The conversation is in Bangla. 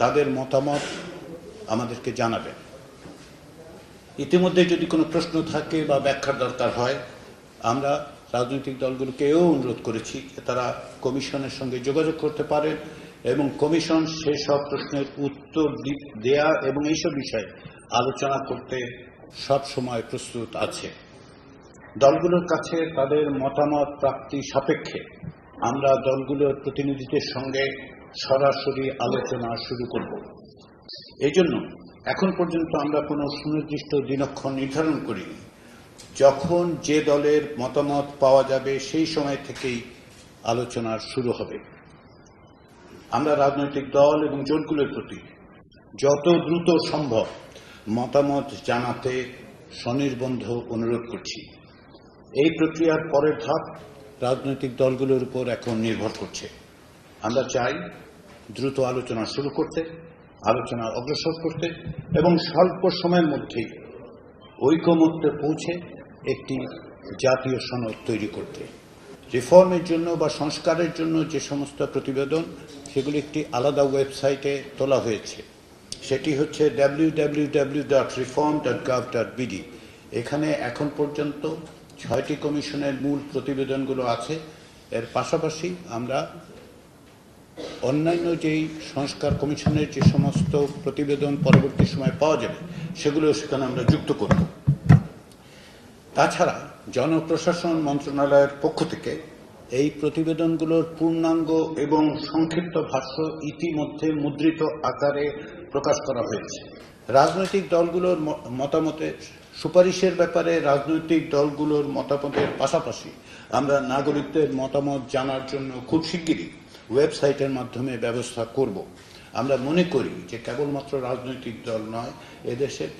তাদের মতামত আমাদেরকে জানাবেন। ইতিমধ্যে যদি কোনো প্রশ্ন থাকে বা ব্যাখ্যার দরকার হয়, আমরা রাজনৈতিক দলগুলোকেও অনুরোধ করেছি তারা কমিশনের সঙ্গে যোগাযোগ করতে পারেন এবং কমিশন সেসব প্রশ্নের উত্তর দেয়া এবং এইসব বিষয়ে আলোচনা করতে সব সময় প্রস্তুত আছে। দলগুলোর কাছে তাদের মতামত প্রাপ্তি সাপেক্ষে আমরা দলগুলোর প্রতিনিধিদের সঙ্গে সরাসরি আলোচনা শুরু করব। এই জন্য এখন পর্যন্ত আমরা কোনো সুনির্দিষ্ট দিনক্ষণ নির্ধারণ করিনি। যখন যে দলের মতামত পাওয়া যাবে সেই সময় থেকেই আলোচনা শুরু হবে। আমরা রাজনৈতিক দল এবং জোটগুলোর প্রতি যত দ্রুত সম্ভব মতামত জানাতে স্বনির্বন্ধ অনুরোধ করছি। এই প্রক্রিয়ার পরের ধাপ রাজনৈতিক দলগুলোর উপর এখন নির্ভর করছে। আমরা চাই দ্রুত আলোচনা শুরু করতে আলোচনা অগ্রসর করতে এবং স্বল্প সময়ের মধ্যেই ঐকমত্যে পৌঁছে একটি জাতীয় সনদ তৈরি করতে। রিফর্মের জন্য বা সংস্কারের জন্য যে সমস্ত প্রতিবেদন, সেগুলি একটি আলাদা ওয়েবসাইটে তোলা হয়েছে। সেটি হচ্ছে বিডি এখানে এখন পর্যন্ত ছয়টি কমিশনের মূল প্রতিবেদনগুলো আছে। এর পাশাপাশি আমরা অন্যান্য যেই সংস্কার কমিশনের যে সমস্ত প্রতিবেদন পরবর্তী সময় পাওয়া যাবে সেগুলো সেখানে আমরা যুক্ত করব। তাছাড়া জনপ্রশাসন মন্ত্রণালয়ের পক্ষ থেকে এই প্রতিবেদনগুলোর পূর্ণাঙ্গ এবং সংক্ষিপ্ত ভাষ্য ইতিমধ্যে মুদ্রিত আকারে প্রকাশ করা হয়েছে। রাজনৈতিক দলগুলোর মতামতের সুপারিশের ব্যাপারে রাজনৈতিক দলগুলোর মতামতের পাশাপাশি আমরা নাগরিকদের মতামত জানার জন্য খুব শিগগিরই ওয়েবসাইটের মাধ্যমে ব্যবস্থা করব। আমরা মনে করি যে কেবলমাত্র রাজনৈতিক দল নয় এদেশের